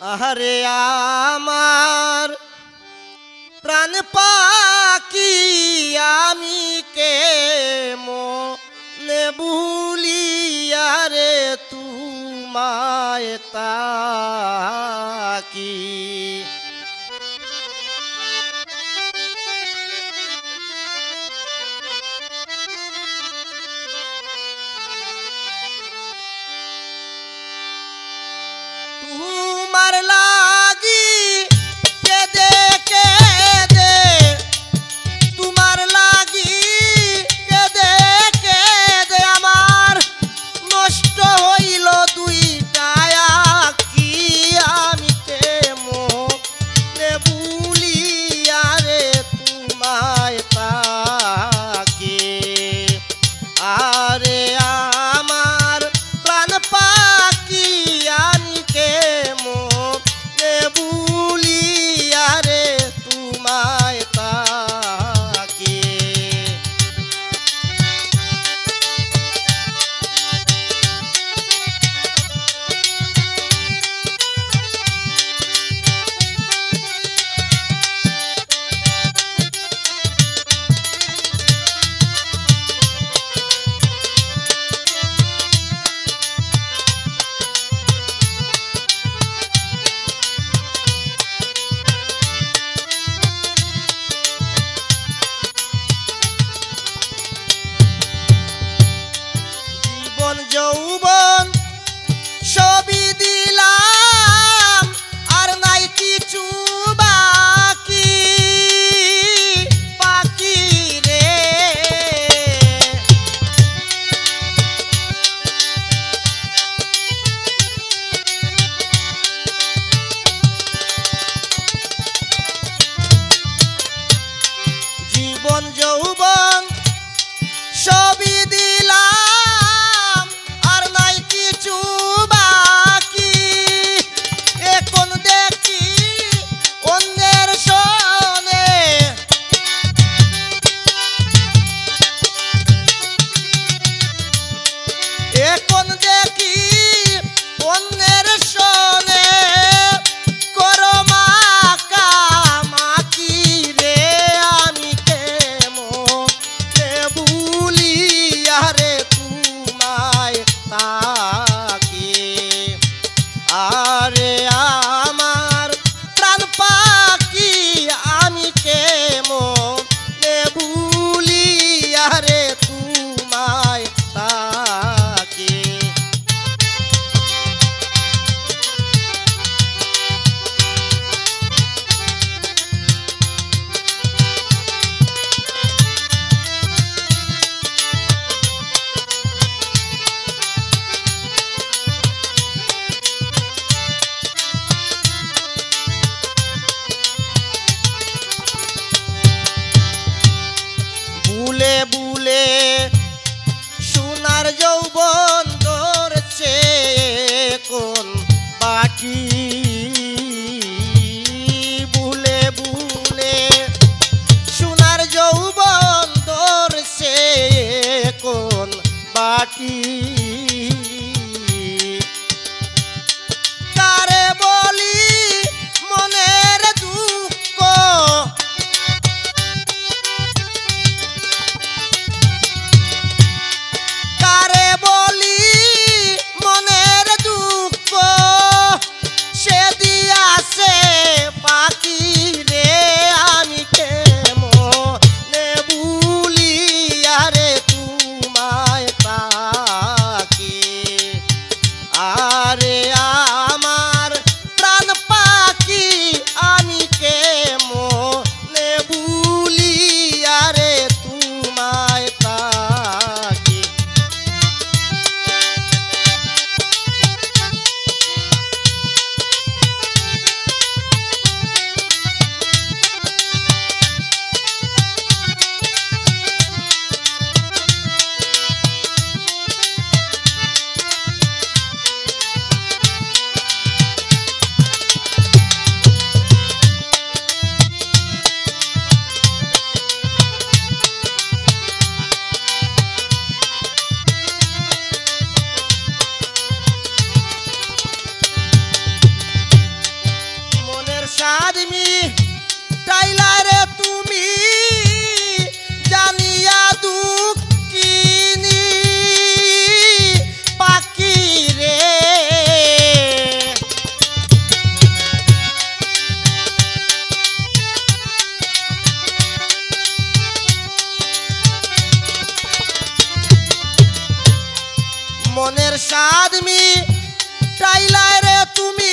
আহারে আমার প্রাণ পাকি আমি কে মনে ভুলিয়া রে তুমায় তাকি। 有吧。বাঁচি মনের সাদমি টাইলায় রে তুমি